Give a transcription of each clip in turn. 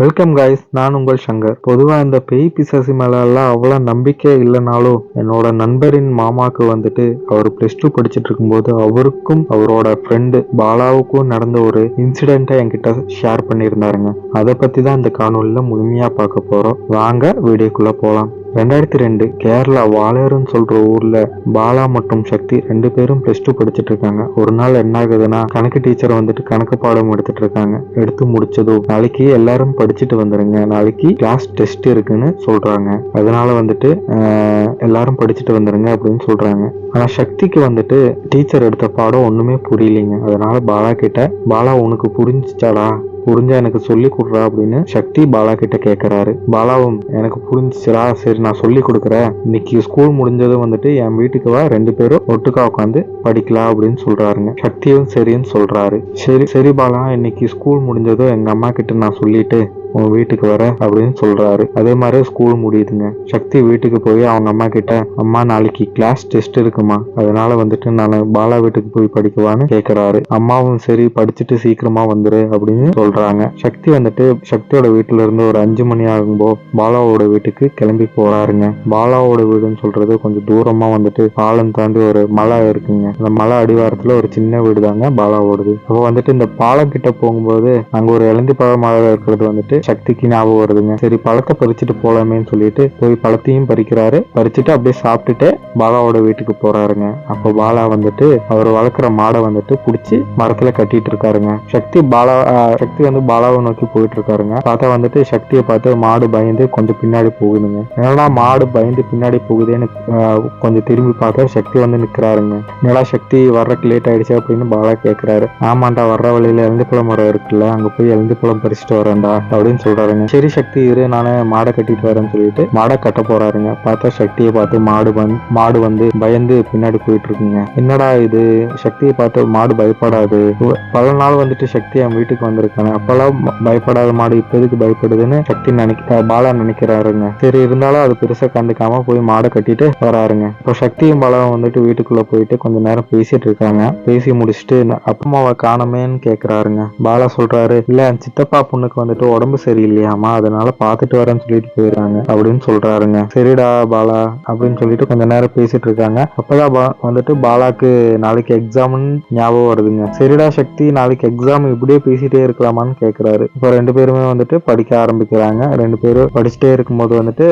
Welcome guys நான் உங்கள் சங்கர். பொதுவாக இந்த பேய் பிசாசி மேலெல்லாம் அவ்வளோ நம்பிக்கை இல்லைனாலும் என்னோட நண்பரின் மாமாக்கு வந்துட்டு அவர் ப்ளஸ் டூ படிச்சுட்டு இருக்கும்போது அவருக்கும் அவரோட ஃப்ரெண்டு பாலாவுக்கும் நடந்த ஒரு இன்சிடெண்ட்டை என்கிட்ட ஷேர் பண்ணியிருந்தாருங்க. அதை பற்றி தான் இந்த காணொலியில் முழுமையாக பார்க்க போகிறோம் வாங்க வீடியோக்குள்ளே போகலாம் ரெண்டாயிரத்தி ரெண்டு கேரளா வாளையர்னு சொல்ற ஊர்ல பாலா மற்றும் சக்தி ரெண்டு பேரும் பிளஸ் டூ படிச்சுட்டு இருக்காங்க. ஒரு நாள் என்ன ஆகுதுன்னா கணக்கு டீச்சர் வந்துட்டு கணக்கு பாடம் எடுத்துட்டு இருக்காங்க. எடுத்து முடிச்சதோ நாளைக்கு எல்லாரும் படிச்சுட்டு வந்துருங்க. நாளைக்கு கிளாஸ் டெஸ்ட் இருக்குன்னு சொல்றாங்க. அதனால வந்துட்டு எல்லாரும் படிச்சுட்டு வந்துருங்க அப்படின்னு சொல்றாங்க. ஆனா சக்திக்கு வந்துட்டு டீச்சர் எடுத்த பாடம் ஒண்ணுமே புரியலைங்க. அதனால பாலா கிட்ட பாலா உனக்கு புரிஞ்சிச்சாடா? புரிஞ்சா எனக்கு சொல்லி கொடுறா அப்படின்னு சக்தி பாலா கிட்ட கேக்குறாரு. பாலாவும் எனக்கு புரிஞ்சுச்சுரா சரி நான் சொல்லி கொடுக்குறேன். இன்னைக்கு ஸ்கூல் முடிஞ்சதும் வந்துட்டு என் வீட்டுக்கு வா ரெண்டு பேரும் ஒட்டுக்கா உட்காந்து படிக்கலாம் அப்படின்னு சொல்றாருங்க. சக்தியும் சரின்னு சொல்றாரு. சரி சரி பாலா இன்னைக்கு ஸ்கூல் முடிஞ்சதும் எங்க அம்மா கிட்ட நான் சொல்லிட்டு உன் வீட்டுக்கு வரேன் அப்படின்னு சொல்றாரு. அதே மாதிரி ஸ்கூல் முடியுதுங்க. சக்தி வீட்டுக்கு போய் அவங்க அம்மா கிட்ட அம்மா நாளைக்கு கிளாஸ் டெஸ்ட் இருக்குமா? அதனால வந்துட்டு நான் பாலா வீட்டுக்கு போய் படிக்கவான்னு கேக்குறாரு. அம்மாவும் சரி படிச்சுட்டு சீக்கிரமா வந்துரு அப்படின்னு சொல்றாங்க. சக்தி வந்துட்டு சக்தியோட வீட்டுல இருந்து ஒரு அஞ்சு மணி ஆகும்போது பாலாவோட வீட்டுக்கு கிளம்பி போறாருங்க. பாலாவோட வீடுன்னு சொல்றது கொஞ்சம் தூரமா வந்துட்டு பாலம் தாண்டி ஒரு மலை இருக்குங்க. அந்த மலை அடிவாரத்துல ஒரு சின்ன வீடு தாங்க பாலாவோடது. அப்போ வந்துட்டு இந்த பாலம் கிட்ட போகும்போது அங்க ஒரு இளந்தி பழ மலை இருக்கிறது வந்துட்டு சக்திக்கு ஞாபகம் வருதுங்க. சரி பழத்தை பறிச்சுட்டு போலாமேன்னு சொல்லிட்டு போய் பழத்தையும் பறிக்கிறாரு. பறிச்சுட்டு அப்படியே சாப்பிட்டுட்டு பாலாவோட வீட்டுக்கு போறாருங்க. அப்போ பாலா வந்துட்டு அவர் வளர்க்குற மாடை வந்துட்டு பிடிச்சி மரத்துல கட்டிட்டு இருக்காருங்க. சக்தி பாலா சக்தி வந்து பாலாவை நோக்கி போயிட்டு இருக்காருங்க. பார்த்தா வந்துட்டு சக்தியை பார்த்து மாடு பயந்து கொஞ்சம் பின்னாடி போகுதுங்க. என்னடா மாடு பயந்து பின்னாடி போகுதேன்னு கொஞ்சம் திரும்பி பார்த்தா சக்தி வந்து நிக்கிறாருங்க. என்னடா சக்தி வர்றதுக்கு லேட் ஆயிடுச்சு அப்படின்னு பாலா கேட்கிறாரு ஆமாண்டா வர்ற வழியில எழுந்து குளம் மரம் இருக்குல்ல அங்க போய் எழுந்து குளம் பறிச்சுட்டு வரேன்டா அப்படின்னு சொல்றாருங்க. சரி சக்தி இரு நானே மாடை கட்டிட்டு வரேன்னு சொல்லிட்டு மாடை கட்ட போறாருங்க. பார்த்தா சக்தியை பார்த்து மாடு வந்து மாடு வந்து பயந்து பின்னாடி போயிட்டு இருக்குங்க என்னடா இது? சக்தியை பார்த்து மாடு பயப்படாது. பல நாள் வந்துட்டு சக்தி என் வீட்டுக்கு வந்திருக்காங்க அப்பெல்லாம் பயப்படாத மாடு இப்ப எதுக்கு பயப்படுதுன்னு சக்தி நினைக்க பாலா நினைக்கிறாருங்க. சரி இருந்தாலும் அது பெருசாக கண்டுக்காம போய் மாடை கட்டிட்டு வராருங்க. இப்போ சக்தியும் பாலாவும் வந்துட்டு வீட்டுக்குள்ள போயிட்டு கொஞ்ச நேரம் பேசிட்டு இருக்காங்க. பேசி முடிச்சுட்டு அப்பமாவை அப்பா அம்மாவை காணமேன்னு கேட்குறாருங்க பாலா சொல்றாரு இல்ல என் சித்தப்பா பொண்ணுக்கு வந்துட்டு உடம்பு சரியில்லையாமா அதனால பார்த்துட்டு வரேன்னு சொல்லிட்டு போயிடுறாங்க. அப்படின்னு சொல்றாருங்க. சரிடா பாலா. அப்படின்னு சொல்லிட்டு கொஞ்ச நேரம் பேசிட்டு இருக்காங்க அப்பதான் பா- வந்துட்டு பாலாக்கு நாளைக்கு எக்ஸாம்னு ஞாபகம் வருதுங்க. சரிடா சக்தி நாளைக்கு எக்ஸாம் இப்படியே பேசிட்டே இருக்கலாமான்னு கேக்குறாரு. இப்போ ரெண்டு பேருமே வந்துட்டு படிக்க ஆரம்பிக்கிறாங்க. ரெண்டு பேரும் படிச்சுட்டே இருக்கும்போது வந்துட்டு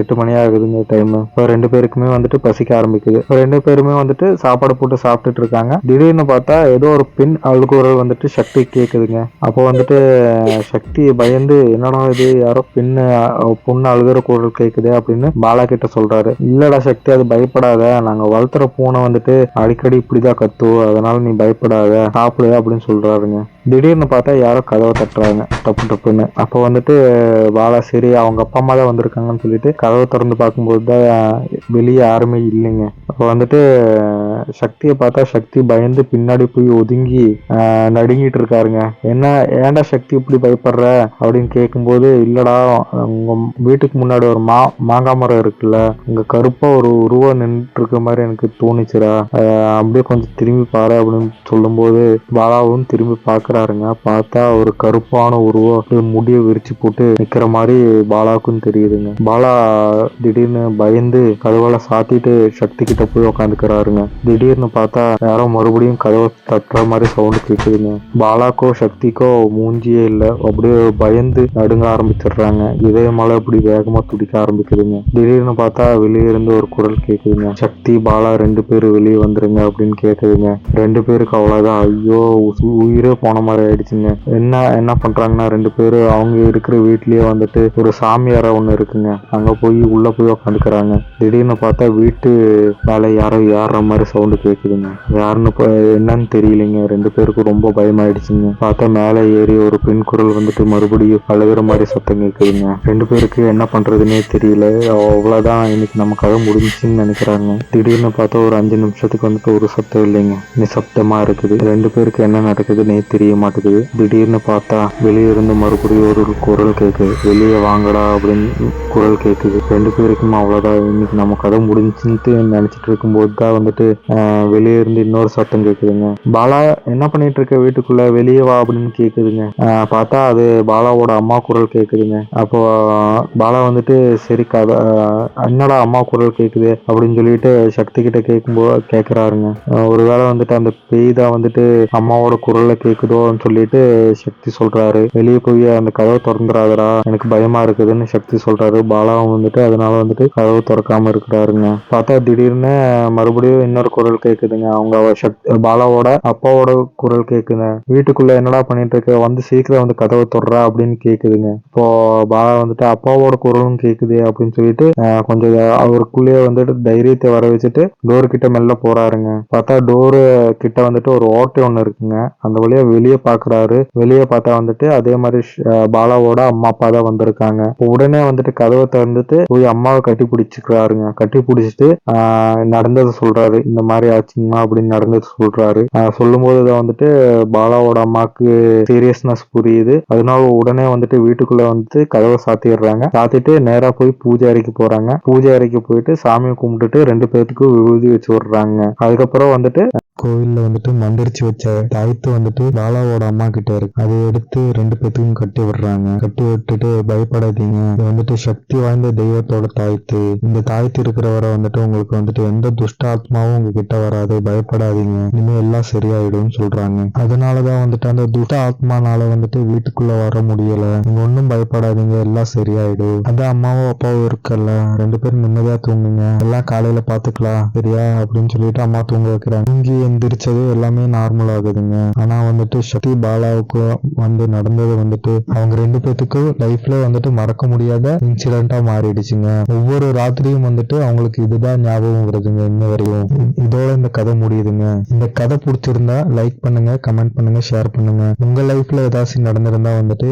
எட்டு மணி ஆகுதுங்க டைம் இப்போ ரெண்டு பேருக்குமே வந்துட்டு பசிக்க ஆரம்பிக்குது. இப்போ ரெண்டு பேருமே வந்துட்டு சாப்பாடு போட்டு சாப்பிட்டுட்டு இருக்காங்க திடீர்னு பார்த்தா ஏதோ ஒரு பெண் அழுகுரல் வந்துட்டு சக்தி கேட்குதுங்க அப்போ வந்துட்டு சக்தி பயந்து என்னடா இது? யாரோ பெண்ணு பொண்ணு அழுகுற குரல் கேட்குது அப்படின்னு பாலா கிட்ட சொல்றாரு. இல்லடா சக்தி அது பயப்படாத. நாங்க வளர்த்துற பூனை வந்துட்டு அடிக்கடி இப்படிதான் கத்துவோம் அதனால நீ பயப்படாத. சாப்பிடு அப்படின்னு சொல்றாருங்க. திடீர்னு பார்த்தா யாரோ கதவை தட்டுறாங்க. டப்பு டப்புன்னு. அப்போ வந்துட்டு பாலா சரி அவங்க அப்பா அம்மா தான் வந்திருக்காங்கன்னு சொல்லிட்டு கதவை திறந்து பார்க்கும்போது தான் வெளியே யாருமே இல்லைங்க. அப்போ வந்துட்டு சக்தியை பார்த்தா சக்தி பயந்து பின்னாடி போய் ஒதுங்கி நடுங்கிட்டு இருக்காருங்க. என்ன ஏன்டா சக்தி இப்படி பயப்படுற? அப்படின்னு கேட்கும்போது இல்லடா உங்க வீட்டுக்கு முன்னாடி ஒரு மா மாங்காய் மரம் இருக்குல்ல அங்க கருப்பா ஒரு உருவம் நின்றுட்டு இருக்க மாதிரி எனக்கு தோணுச்சுடா. அப்படியே கொஞ்சம் திரும்பி பாரு அப்படின்னு சொல்லும்போது பாலாவும் திரும்பி பார்க்குறாருங்க பார்த்தா ஒரு கருப்பான உருவம் அப்படியே முடிய விரிச்சு போட்டு நிற்கிற மாதிரி பாலாவுக்கும் தெரியுதுங்க. பாலா திடீர்னு பயந்து கதவால சாத்திட்டு சக்தி கிட்ட போய் உக்காந்துக்கிறாருங்க. திடீர்னு பார்த்தா யாரோ மறுபடியும் கதவை தட்டுற மாதிரி சவுண்டு கேட்குதுங்க பாலாக்கோ சக்திக்கோ மூஞ்சியே இல்லை. அப்படியே பயந்து நடுங்க ஆரம்பிச்சிடுறாங்க. இதயமால இப்படி வேகமாக துடிக்க ஆரம்பிக்குதுங்க. திடீர்னு பார்த்தா வெளியே இருந்து ஒரு குரல் கேட்குதுங்க சக்தி பாலா ரெண்டு பேரும் வெளியே வந்துருங்க அப்படின்னு கேட்குதுங்க ரெண்டு பேருக்கு அவ்வளோதான் ஐயோ உயிரே போன மாதிரி ஆயிடுச்சுங்க. என்ன என்ன பண்ணுறாங்கன்னா ரெண்டு பேரும் அவங்க இருக்கிற வீட்லேயே வந்துட்டு ஒரு சாமியார ஒன்று இருக்குங்க. அங்கே போய் உள்ளே போய் உட்காந்துக்கிறாங்க திடீர்னு பார்த்தா வீட்டு மேலே யாரோ ஏறுற மாதிரி சவுண்டு கேட்குதுங்க யாருன்னு இப்போ என்னன்னு தெரியலைங்க. ரெண்டு பேருக்கும் ரொம்ப பயமாயிடுச்சுங்க. பார்த்தா மேலே ஏறி ஒரு பெண் குரல் வந்துட்டு மறுபடியும் அழுகிற மாதிரி சத்தம் கேட்குதுங்க ரெண்டு பேருக்கு என்ன பண்ணுறதுனே தெரியல. அவ்வளோதான் இன்னைக்கு நம்ம கதை முடிஞ்சு இருந்துச்சுன்னு நினைக்கிறாங்க. திடீர்னு பார்த்தா ஒரு அஞ்சு நிமிஷத்துக்கு வந்துட்டு ஒரு சத்தம் இல்லைங்க. நிசப்தமா இருக்குது. ரெண்டு பேருக்கு என்ன நடக்குதுன்னே தெரிய மாட்டேங்குது. திடீர்னு பார்த்தா வெளியே இருந்து மறுபடியும் ஒரு குரல் கேட்குது. வெளியே வாங்கடா அப்படின்னு குரல் கேட்குது. ரெண்டு பேருக்கும் அவ்வளோதான் இன்னைக்கு நம்ம கதை முடிஞ்சுன்ட்டு நினைச்சிட்டு இருக்கும்போது தான் வந்துட்டு வெளியே இருந்து இன்னொரு சத்தம் கேட்குதுங்க. பாலா என்ன பண்ணிட்டு இருக்க வீட்டுக்குள்ள? வெளியே வா அப்படின்னு கேட்குதுங்க. பார்த்தா அது பாலாவோட அம்மா குரல் கேட்குதுங்க. அப்போ பாலா வந்துட்டு சரி கதை என்னடா அம்மா குரல் கேட்குது? அப்படின்னு சொல்லிட்டு சக்தி கிட்ட கேட்கும்போது கேட்குறாருங்க ஒருவேளை வந்துட்டு அந்த பேய் தான் வந்துட்டு அம்மாவோட குரல்ல கேட்குதோன்னு சொல்லிட்டு சக்தி சொல்றாரு. வெளியே போய் அந்த கதவை திறந்துடாதடா எனக்கு பயமா இருக்குதுன்னு சக்தி சொல்றாரு. பாலாவும் வந்துட்டு அதனால வந்துட்டு கதவு திறக்காம இருக்கிறாருங்க. பார்த்தா திடீர்னு மறுபடியும் இன்னொரு குரல் கேட்குதுங்க அவங்க சக்தி பாலாவோட அப்பாவோட குரல் கேட்குங்க வீட்டுக்குள்ள என்னடா பண்ணிட்டு இருக்க வந்து சீக்கிரம் வந்து கதவை திறறா அப்படின்னு கேட்குதுங்க இப்போ பாலா வந்துட்டு அப்பாவோட குரலும் கேட்குது அப்படின்னு சொல்லிட்டு கொஞ்சம் அவருக்குள்ளேயே வந்துட்டு தைரியத்தை வர வச்சுட்டு டோர் கிட்ட மெல்ல போறாருங்க. பார்த்தா டோரு கிட்ட வந்துட்டு ஒரு ஓட்டை ஒன்று இருக்குங்க. அந்த வழியா வெளியே பாக்குறாரு. வெளியே பார்த்தா வந்துட்டு அதே மாதிரி பாலாவோட அம்மா அப்பா தான் வந்திருக்காங்க. உடனே வந்துட்டு கதவை திறந்துட்டு போய் அம்மாவை கட்டி பிடிச்சிக்கிறாருங்க. கட்டி பிடிச்சிட்டு நடந்ததை சொல்றாரு. இந்த மாதிரி ஆச்சுங்கம்மா அப்படின்னு நடந்தது சொல்றாரு. சொல்லும் சொல்லும்போது தான் வந்துட்டு பாலாவோட அம்மாவுக்கு சீரியஸ்னஸ் புரியுது. அதனால உடனே வந்துட்டு வீட்டுக்குள்ள வந்துட்டு கதவை சாத்திடுறாங்க. சாத்திட்டு நேரா போய் பூஜை அறைக்கு போறாங்க. பூஜை அறைக்கு போயிட்டு சாமி சாமியை கும்பிட்டுட்டு ரெண்டு பேர்த்துக்கும் விபூதி வச்சு விடுறாங்க. அதுக்கப்புறம் வந்துட்டு கோவில்ல வந்துட்டு மந்திரிச்சு வச்ச தாய்த்து வந்துட்டு பாலாவோட அம்மா கிட்ட இருக்கு. அதை எடுத்து ரெண்டு பேத்துக்கும் கட்டி விடுறாங்க. கட்டி விட்டுட்டு பயப்படாதீங்க. இது வந்துட்டு சக்தி வாய்ந்த தெய்வத்தோட தாய்த்து. இந்த தாய்த்து இருக்கிற வரை வந்துட்டு உங்களுக்கு வந்துட்டு எந்த துஷ்ட ஆத்மாவும் உங்ககிட்ட வராது. பயப்படாதீங்க. இனிமே எல்லாம் சரியாயிடும்னு சொல்றாங்க. அதனாலதான் வந்துட்டு அந்த துஷ்ட ஆத்மானால வந்துட்டு வீட்டுக்குள்ள வர முடியல. நீங்க ஒன்றும் பயப்படாதீங்க. எல்லாம் சரியாயிடும் அதான் அம்மாவும் அப்பாவும் இருக்கல ரெண்டு பேரும் நிம்மதியா தூங்குங்க. எல்லாம் காலையில பாத்துக்கலாம். சரியா? அப்படின்னு சொல்லிட்டு அம்மா தூங்க வைக்கிறாங்க. தூங்கி எந்திரிச்சது எல்லாமே நார்மல் ஆகுதுங்க. ஆனா வந்துட்டு சக்தி பாலாவுக்கு வந்து நடந்தது வந்துட்டு அவங்க ரெண்டு பேத்துக்கும் லைஃப்ல வந்துட்டு மறக்க முடியாத இன்சிடென்ட்டா மாறிடுச்சுங்க. ஒவ்வொரு ராத்திரியும் வந்துட்டு அவங்களுக்கு இதுதான் ஞாபகம் வருதுங்க இன்ன வரையும். இதோட இந்த கதை முடியுதுங்க. இந்த கதை பிடிச்சிருந்தா லைக் பண்ணுங்க கமெண்ட் பண்ணுங்க ஷேர் பண்ணுங்க. உங்க லைஃப்ல ஏதாச்சும் நடந்திருந்தா வந்துட்டு